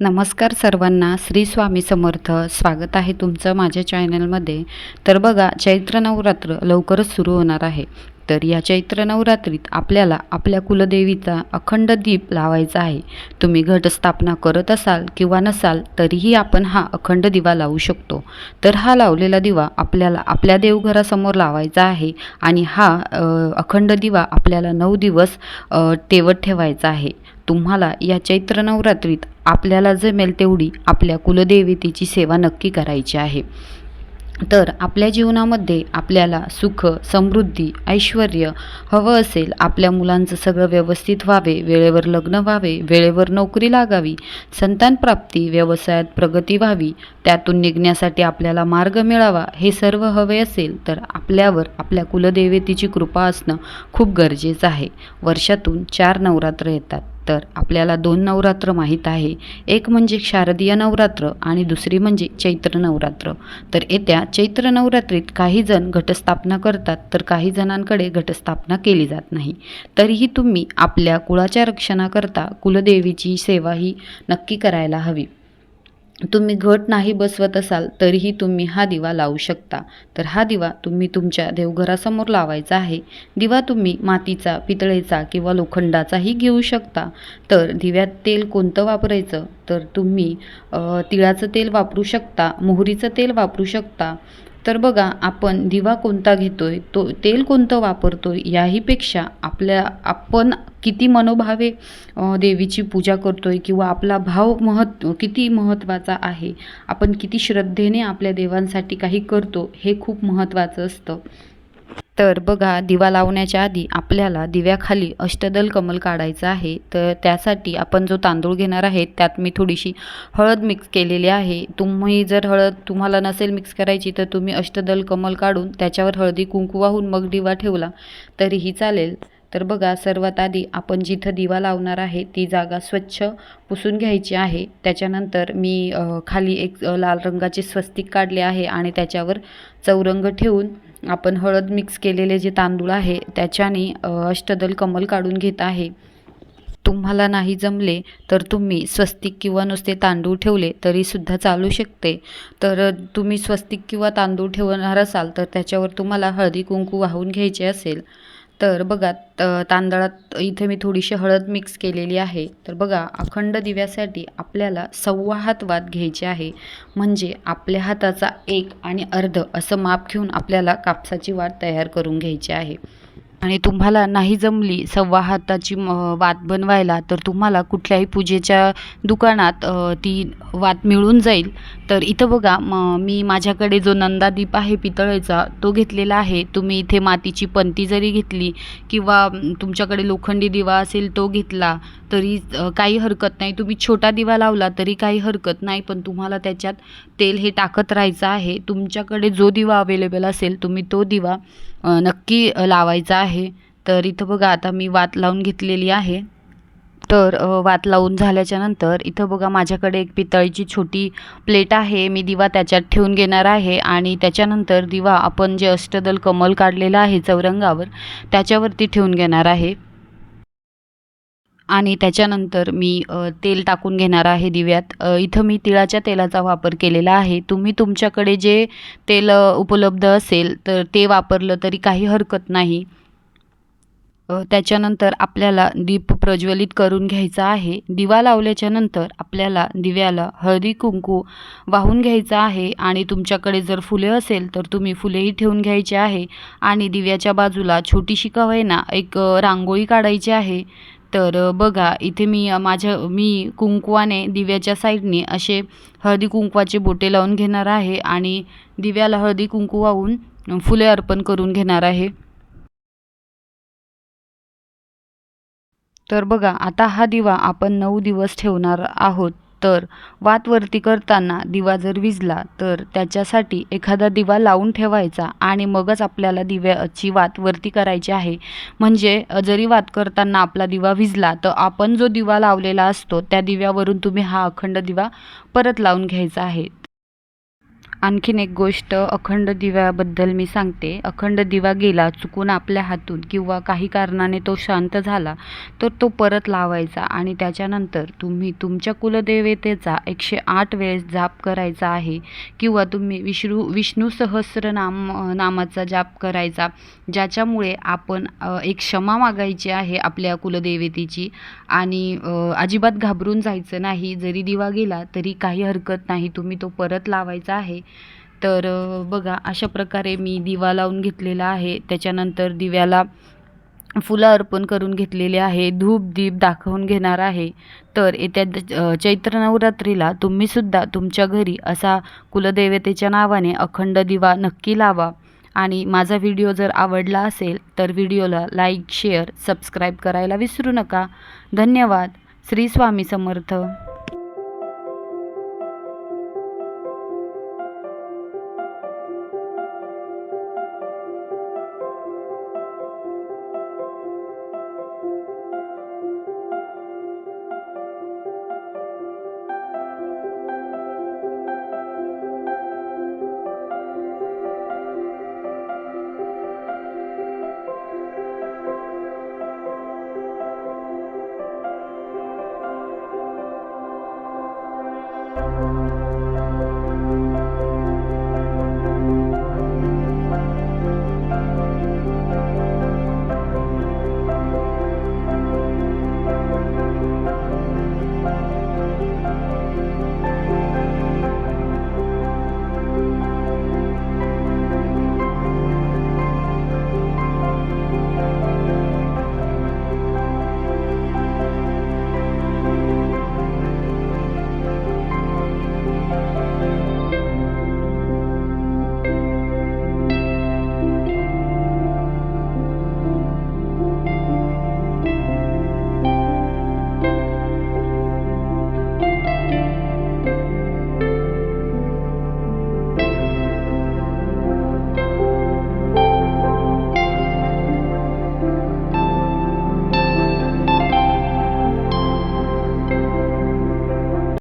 नमस्कार सर्वांना श्री स्वामी समर्थ. स्वागत आहे तुमचं माझ्या चॅनलमध्ये तर बघा चैत्र नवरात्र लवकरच सुरू होणार आहे. तर या चैत्र नवरात्रीत आपल्याला आपल्या कुलदेवीचा अखंड दीप लावायचा आहे. तुम्ही घटस्थापना करत असाल किंवा नसाल तरीही आपण हा अखंड दिवा लावू शकतो. तर हा लावलेला दिवा आपल्याला आपल्या देवघरासमोर लावायचा आहे आणि हा अखंड दिवा आपल्याला नऊ दिवस तेवत ठेवायचा आहे. तुम्हाला या चैत्र नवरात्रीत आपल्याला जमेल तेवढी आपल्या कुलदेवतेची सेवा नक्की करायची आहे. तर आपल्या जीवनामध्ये आपल्याला सुख समृद्धी ऐश्वर हवं असेल आपल्या मुलांचं सगळं व्यवस्थित व्हावे वेळेवर लग्न व्हावे वेळेवर नोकरी लागावी संतानप्राप्ती व्यवसायात प्रगती व्हावी त्यातून निघण्यासाठी आपल्याला मार्ग मिळावा हे सर्व हवे असेल तर आपल्यावर आपल्या कुलदेवतेची कृपा असणं खूप गरजेचं आहे. वर्षातून चार नवरात्र येतात. तर आपल्याला दोन नवरात्र माहीत आहे. एक म्हणजे शारदीय नवरात्र आणि दुसरी म्हणजे चैत्र नवरात्र. तर येत्या चैत्र नवरात्रीत काही जण घटस्थापना करतात तर काही जणांकडे घटस्थापना केली जात नाही. तरीही तुम्ही आपल्या कुळाच्या रक्षणाकरता कुलदेवीची सेवा ही नक्की करायला हवी. तुम्ही घट नाही बसवत असाल तरीही तुम्ही हा दिवा लावू शकता. तर हा दिवा तुम्ही तुमच्या देवघरासमोर लावायचा आहे. दिवा तुम्ही मातीचा पितळेचा किंवा लोखंडाचाही घेऊ शकता. तर दिव्यात तेल कोणतं वापरायचं? तर तुम्ही तिळाचं तेल वापरू शकता मोहरीचं तेल वापरू शकता. तर बघा आपण दिवा कोणता घेतो आहे तो तेल कोणतं वापरतो आहे याहीपेक्षा आपल्या आपण किती मनोभावे देवीची पूजा करतो आहे किंवा आपला भाव महत् किती महत्त्वाचा आहे आपण किती श्रद्धेने आपल्या देवांसाठी काही करतो हे खूप महत्त्वाचं असतं. तर बघा दिवा लावण्याच्या आधी आपल्याला दिव्याखाली अष्टदल कमल काढायचं आहे. तर त्यासाठी आपण जो तांदूळ घेणार आहे त्यात मी थोडीशी हळद मिक्स केलेली आहे. तुम्ही जर हळद तुम्हाला नसेल मिक्स करायची तर तुम्ही अष्टदल कमल काढून त्याच्यावर हळदी कुंकू वाहून मग दिवा ठेवला तरीही चालेल. तर बघा सर्वात आधी आपण जिथं दिवा लावणार आहे ती जागा स्वच्छ पुसून घ्यायची आहे. त्याच्यानंतर मी खाली एक लाल रंगाचे स्वस्तिक काढले आहे आणि त्याच्यावर चौरंग ठेवून आपण हळद मिक्स केलेले जे तांदूळ आहे त्याच्याने अष्टदल कमल काढून घेत आहे. तुम्हाला नाही जमले तर तुम्ही स्वस्तिक किंवा नुसते तांदूळ ठेवले तरीसुद्धा चालू शकते. तर तुम्ही स्वस्तिक किंवा तांदूळ ठेवणार असाल तर त्याच्यावर तुम्हाला हळदी कुंकू वाहून घ्यायचे असेल. तर बघा त- तांदळात इथे मी थोडीशी हळद मिक्स केलेली आहे. तर बघा अखंड दिव्यासाठी आपल्याला सव्वा हात वात घ्यायचे आहे. म्हणजे आपल्या हाताचा एक आणि अर्ध असं माप घेऊन आपल्याला कापसाची वाट तयार करून घ्यायची आहे. आणि तुम्हाला नाही जमली सव्वा हाताची वात बनवायला तर तुम्हाला कुठल्याही पूजेच्या दुकानात ती वात मिळून जाईल. तर इथं बघा म मी माझ्याकडे जो नंदादीप आहे पितळेचा तो घेतलेला आहे. तुम्ही इथे मातीची पंती जरी घेतली किंवा तुमच्याकडे लोखंडी दिवा असेल तो घेतला तरी काही हरकत नाही. तुम्ही छोटा दिवा लावला तरी काही हरकत नाही पण तुम्हाला त्याच्यात तेल हे टाकत राहायचं आहे. तुमच्याकडे जो दिवा अवेलेबल असेल तुम्ही तो दिवा नक्की लावायचा आहे. तर इथं बघा आता मी वात लावून घेतलेली आहे. तर वात लावून झाल्याच्यानंतर इथं बघा माझ्याकडे एक पितळीची छोटी प्लेट आहे. मी दिवा त्याच्यात ठेवून घेणार आहे आणि त्याच्यानंतर दिवा आपण जे अष्टदल कमल काढलेलं आहे चौरंगावर त्याच्यावरती ठेवून घेणार आहे. आणि त्याच्यानंतर मी तेल टाकून घेणार आहे दिव्यात. इथं मी तिळाच्या तेलाचा वापर केलेला आहे. तुम्ही तुमच्याकडे जे तेल उपलब्ध असेल तर ते वापरलं तरी काही हरकत नाही. त्याच्यानंतर आपल्याला दीप प्रज्वलित करून घ्यायचा आहे. दिवा लावल्याच्या नंतर आपल्याला दिव्याला हळदी कुंकू वाहून घ्यायचं आहे आणि तुमच्याकडे जर फुले असेल तर तुम्ही फुलेही ठेवून घ्यायचे आहे. आणि दिव्याच्या बाजूला छोटीशी कवयना एक रांगोळी काढायची आहे. तर बघा इथे मी माझ्या मी कुंकवाने दिव्याच्या साईडने असे हळदी कुंकवाचे बोटे लावून घेणार आहे आणि दिव्याला हळदी कुंकू वाहून फुले अर्पण करून घेणार आहे. तर बघा आता हा दिवा आपण नऊ दिवस ठेवणार आहोत. तर वात वरती करताना दिवा जर विजला तर त्याच्यासाठी एखादा दिवा लावून ठेवायचा आणि मगच आपल्याला दिव्याची वात वरती करायची आहे. म्हणजे जरी वात करताना आपला दिवा विजला तर आपण जो दिवा लावलेला असतो त्या दिव्यावरून तुम्ही हा अखंड दिवा परत लावून घ्यायचा आहे. आणखीन एक गोष्ट अखंड दिव्याबद्दल मी सांगते. अखंड दिवा गेला चुकून आपल्या हातून किंवा काही कारणाने तो शांत झाला तर तो परत लावायचा आणि त्याच्यानंतर तुम्ही तुमच्या कुलदेवतेचा एकशे आठ वेळेस जाप करायचा आहे किंवा तुम्ही विष्णू विष्णू सहस्रनाम नामाचा जाप करायचा ज्याच्यामुळे आपण एक क्षमा मागायची आहे आपल्या कुलदेवतेची आणि अजिबात घाबरून जायचं नाही. जरी दिवा गेला तरी काही हरकत नाही. तुम्ही तो परत लावायचा आहे. तर बघा अशा प्रकारे मी दिवा लावून घेतलेला आहे. त्याच्यानंतर दिव्याला फुलं अर्पण करून घेतलेले आहे. धूप दीप दाखवून घेणार आहे. तर येत्या चैत्र नवरात्रीला तुम्हीसुद्धा तुमच्या घरी असा कुलदेवतेच्या नावाने अखंड दिवा नक्की लावा. आणि माझा व्हिडिओ जर आवडला असेल तर व्हिडिओला लाईक शेअर सबस्क्राईब करायला विसरू नका. धन्यवाद. श्री स्वामी समर्थ.